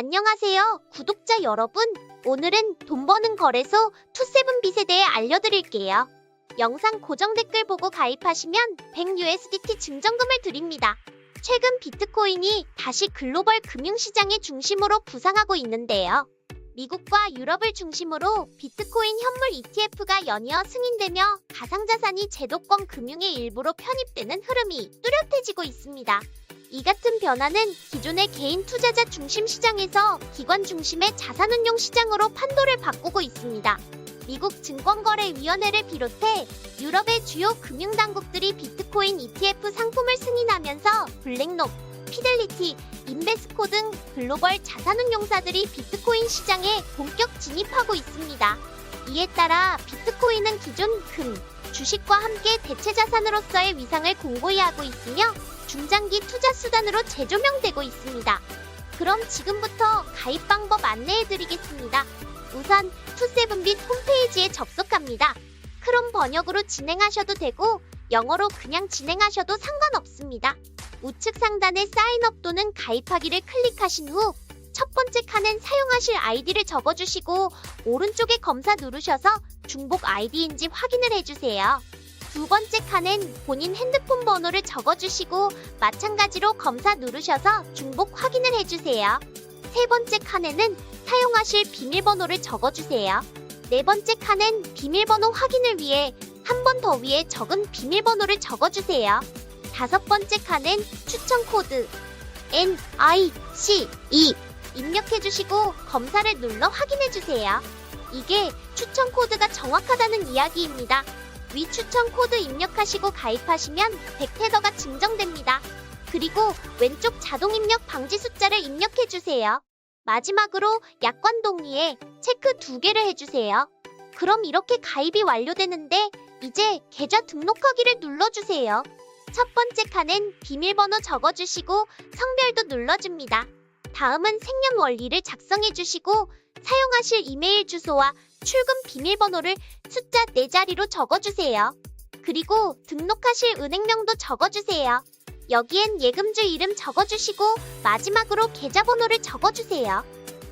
안녕하세요, 구독자 여러분. 오늘은 돈 버는 거래소 투세븐빗에 대해 알려드릴게요. 영상 고정 댓글 보고 가입하시면 100USDT 증정금을 드립니다. 최근 비트코인이 다시 글로벌 금융시장의 중심으로 부상하고 있는데요. 미국과 유럽을 중심으로 비트코인 현물 ETF가 연이어 승인되며 가상자산이 제도권 금융의 일부로 편입되는 흐름이 뚜렷해지고 있습니다. 이 같은 변화는 기존의 개인 투자자 중심 시장에서 기관 중심의 자산운용 시장으로 판도를 바꾸고 있습니다. 미국 증권거래위원회를 비롯해 유럽의 주요 금융당국들이 비트코인 ETF 상품을 승인하면서 블랙록, 피델리티, 인베스코 등 글로벌 자산운용사들이 비트코인 시장에 본격 진입하고 있습니다. 이에 따라 비트코인은 기존 금, 주식과 함께 대체 자산으로서의 위상을 공고히 하고 있으며 중장기 투자 수단으로 재조명되고 있습니다. 그럼 지금부터 가입 방법 안내해 드리겠습니다. 우선 투세븐빗 홈페이지에 접속합니다. 크롬 번역으로 진행하셔도 되고 영어로 그냥 진행하셔도 상관없습니다. 우측 상단에 사인업 또는 가입하기를 클릭하신 후 첫 번째 칸엔 사용하실 아이디를 적어주시고 오른쪽에 검사 누르셔서 중복 아이디인지 확인을 해주세요. 두 번째 칸엔 본인 핸드폰 번호를 적어주시고 마찬가지로 검사 누르셔서 중복 확인을 해주세요. 세 번째 칸에는 사용하실 비밀번호를 적어주세요. 네 번째 칸엔 비밀번호 확인을 위해 한 번 더 위에 적은 비밀번호를 적어주세요. 다섯 번째 칸엔 추천 코드 N I C E 입력해주시고 검사를 눌러 확인해주세요. 이게 추천 코드가 정확하다는 이야기입니다. 위 추천 코드 입력하시고 가입하시면 100테더가 증정됩니다. 그리고 왼쪽 자동 입력 방지 숫자를 입력해주세요. 마지막으로 약관 동의에 체크 두 개를 해주세요. 그럼 이렇게 가입이 완료되는데 이제 계좌 등록하기를 눌러주세요. 첫 번째 칸엔 비밀번호 적어주시고 성별도 눌러줍니다. 다음은 생년 월일을 작성해 주시고 사용하실 이메일 주소와 출금 비밀번호를 숫자 4자리로 적어주세요. 그리고 등록하실 은행명도 적어주세요. 여기엔 예금주 이름 적어주시고 마지막으로 계좌번호를 적어주세요.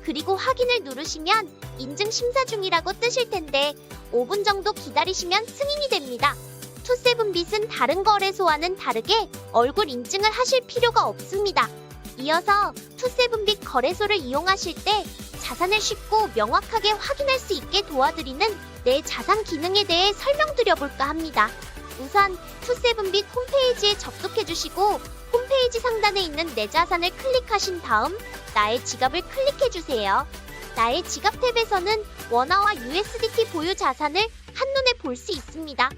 그리고 확인을 누르시면 인증 심사 중이라고 뜨실 텐데 5분 정도 기다리시면 승인이 됩니다. 투세븐빗은 다른 거래소와는 다르게 얼굴 인증을 하실 필요가 없습니다. 이어서 투세븐빗 거래소를 이용하실 때 자산을 쉽고 명확하게 확인할 수 있게 도와드리는 내 자산 기능에 대해 설명드려볼까 합니다. 우선 투세븐빗 홈페이지에 접속해주시고 홈페이지 상단에 있는 내 자산을 클릭하신 다음 나의 지갑을 클릭해주세요. 나의 지갑 탭에서는 원화와 USDT 보유 자산을 한눈에 볼 수 있습니다.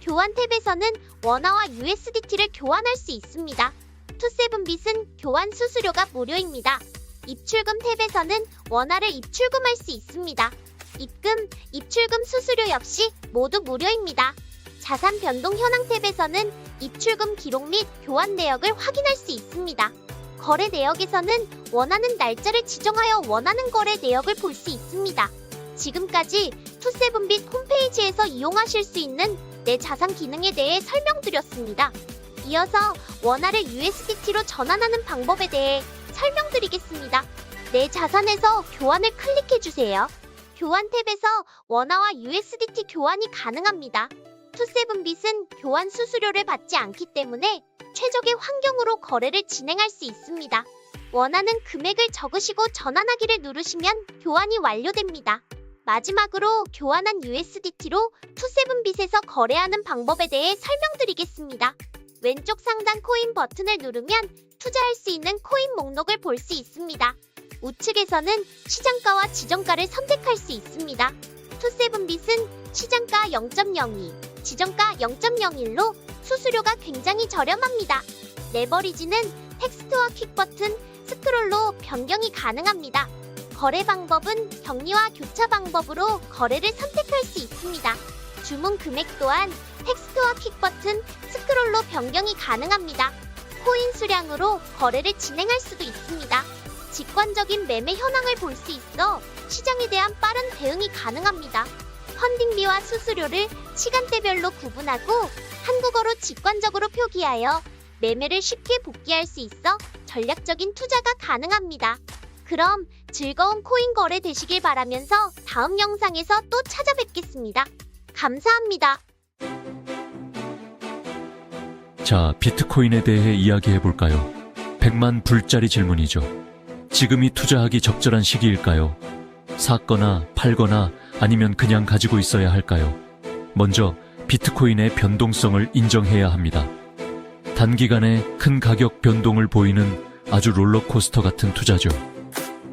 교환 탭에서는 원화와 USDT를 교환할 수 있습니다. 투세븐빗은 교환 수수료가 무료입니다. 입출금 탭에서는 원화를 입출금할 수 있습니다. 입금, 입출금 수수료 역시 모두 무료입니다. 자산 변동 현황 탭에서는 입출금 기록 및 교환 내역을 확인할 수 있습니다. 거래 내역에서는 원하는 날짜를 지정하여 원하는 거래 내역을 볼 수 있습니다. 지금까지 투세븐빗 홈페이지에서 이용하실 수 있는 내 자산 기능에 대해 설명드렸습니다. 이어서 원화를 USDT로 전환하는 방법에 대해 설명드리겠습니다. 내 자산에서 교환을 클릭해주세요. 교환 탭에서 원화와 USDT 교환이 가능합니다. 투세븐빗은 교환 수수료를 받지 않기 때문에 최적의 환경으로 거래를 진행할 수 있습니다. 원하는 금액을 적으시고 전환하기를 누르시면 교환이 완료됩니다. 마지막으로 교환한 USDT로 투세븐빗에서 거래하는 방법에 대해 설명드리겠습니다. 왼쪽 상단 코인 버튼을 누르면 투자할 수 있는 코인 목록을 볼 수 있습니다. 우측에서는 시장가와 지정가를 선택할 수 있습니다. 투세븐빗은 시장가 0.02, 지정가 0.01로 수수료가 굉장히 저렴합니다. 레버리지는 텍스트와 퀵 버튼, 스크롤로 변경이 가능합니다. 거래 방법은 격리와 교차 방법으로 거래를 선택할 수 있습니다. 주문 금액 또한 텍스트와 퀵 버튼, 스크롤로 변경이 가능합니다. 코인 수량으로 거래를 진행할 수도 있습니다. 직관적인 매매 현황을 볼 수 있어 시장에 대한 빠른 대응이 가능합니다. 펀딩비와 수수료를 시간대별로 구분하고 한국어로 직관적으로 표기하여 매매를 쉽게 복귀할 수 있어 전략적인 투자가 가능합니다. 그럼 즐거운 코인 거래 되시길 바라면서 다음 영상에서 또 찾아뵙겠습니다. 감사합니다. 자, 비트코인에 대해 이야기해 볼까요? 100만 불짜리 질문이죠. 지금이 투자하기 적절한 시기일까요? 샀거나 팔거나 아니면 그냥 가지고 있어야 할까요? 먼저 비트코인의 변동성을 인정해야 합니다. 단기간에 큰 가격 변동을 보이는 아주 롤러코스터 같은 투자죠.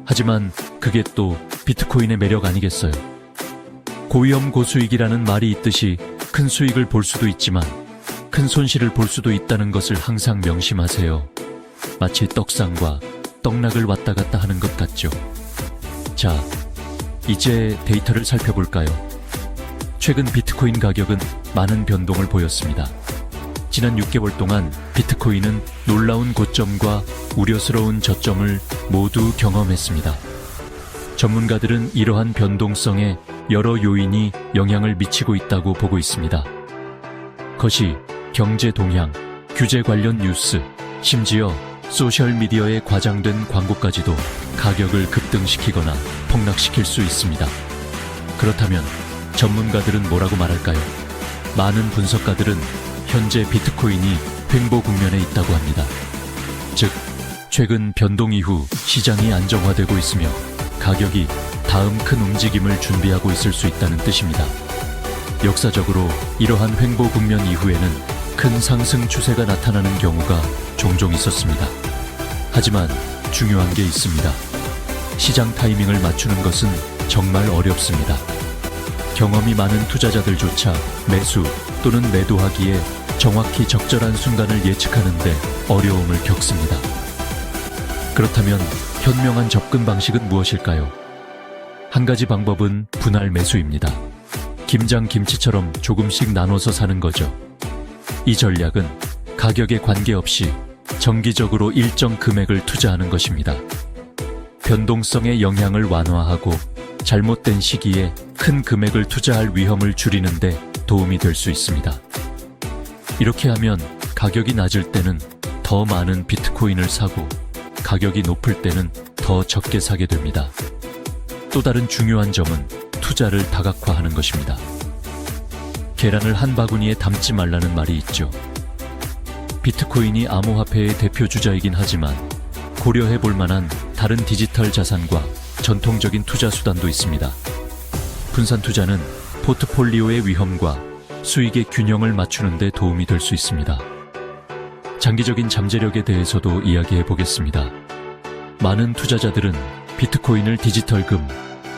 하지만 그게 또 비트코인의 매력 아니겠어요? 고위험 고수익이라는 말이 있듯이 큰 수익을 볼 수도 있지만 큰 손실을 볼 수도 있다는 것을 항상 명심하세요. 마치 떡상과 떡락을 왔다 갔다 하는 것 같죠. 자, 이제 데이터를 살펴볼까요? 최근 비트코인 가격은 많은 변동을 보였습니다. 지난 6개월 동안 비트코인은 놀라운 고점과 우려스러운 저점을 모두 경험했습니다. 전문가들은 이러한 변동성에 여러 요인이 영향을 미치고 있다고 보고 있습니다. 것이 경제 동향, 규제 관련 뉴스, 심지어 소셜미디어에 과장된 광고까지도 가격을 급등시키거나 폭락시킬 수 있습니다. 그렇다면 전문가들은 뭐라고 말할까요? 많은 분석가들은 현재 비트코인이 횡보 국면에 있다고 합니다. 즉, 최근 변동 이후 시장이 안정화되고 있으며 가격이 다음 큰 움직임을 준비하고 있을 수 있다는 뜻입니다. 역사적으로 이러한 횡보 국면 이후에는 큰 상승 추세가 나타나는 경우가 종종 있었습니다. 하지만 중요한 게 있습니다. 시장 타이밍을 맞추는 것은 정말 어렵습니다. 경험이 많은 투자자들조차 매수 또는 매도하기에 정확히 적절한 순간을 예측하는데 어려움을 겪습니다. 그렇다면 현명한 접근 방식은 무엇일까요? 한 가지 방법은 분할 매수입니다. 김장 김치처럼 조금씩 나눠서 사는 거죠. 이 전략은 가격에 관계없이 정기적으로 일정 금액을 투자하는 것입니다. 변동성의 영향을 완화하고 잘못된 시기에 큰 금액을 투자할 위험을 줄이는데 도움이 될 수 있습니다. 이렇게 하면 가격이 낮을 때는 더 많은 비트코인을 사고 가격이 높을 때는 더 적게 사게 됩니다. 또 다른 중요한 점은 투자를 다각화하는 것입니다. 계란을 한 바구니에 담지 말라는 말이 있죠. 비트코인이 암호화폐의 대표 주자이긴 하지만 고려해 볼 만한 다른 디지털 자산과 전통적인 투자 수단도 있습니다. 분산 투자는 포트폴리오의 위험과 수익의 균형을 맞추는 데 도움이 될 수 있습니다. 장기적인 잠재력에 대해서도 이야기해 보겠습니다. 많은 투자자들은 비트코인을 디지털금,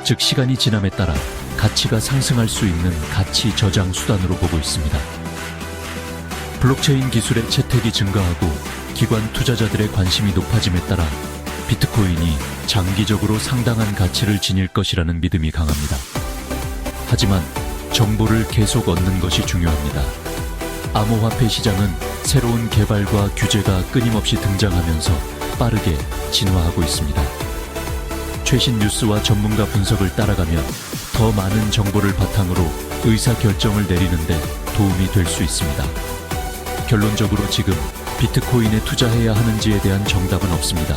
즉 시간이 지남에 따라 가치가 상승할 수 있는 가치 저장 수단으로 보고 있습니다. 블록체인 기술의 채택이 증가하고 기관 투자자들의 관심이 높아짐에 따라 비트코인이 장기적으로 상당한 가치를 지닐 것이라는 믿음이 강합니다. 하지만 정보를 계속 얻는 것이 중요합니다. 암호화폐 시장은 새로운 개발과 규제가 끊임없이 등장하면서 빠르게 진화하고 있습니다. 최신 뉴스와 전문가 분석을 따라가면 더 많은 정보를 바탕으로 의사 결정을 내리는데 도움이 될 수 있습니다. 결론적으로 지금 비트코인에 투자해야 하는지에 대한 정답은 없습니다.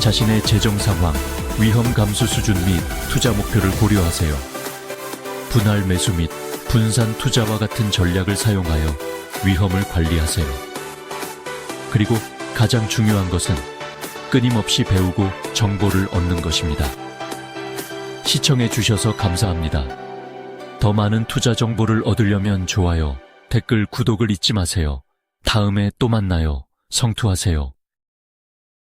자신의 재정 상황, 위험 감수 수준 및 투자 목표를 고려하세요. 분할 매수 및 분산 투자와 같은 전략을 사용하여 위험을 관리하세요. 그리고 가장 중요한 것은 끊임없이 배우고 정보를 얻는 것입니다. 시청해 주셔서 감사합니다. 더 많은 투자 정보를 얻으려면 좋아요, 댓글, 구독을 잊지 마세요. 다음에 또 만나요. 성투하세요.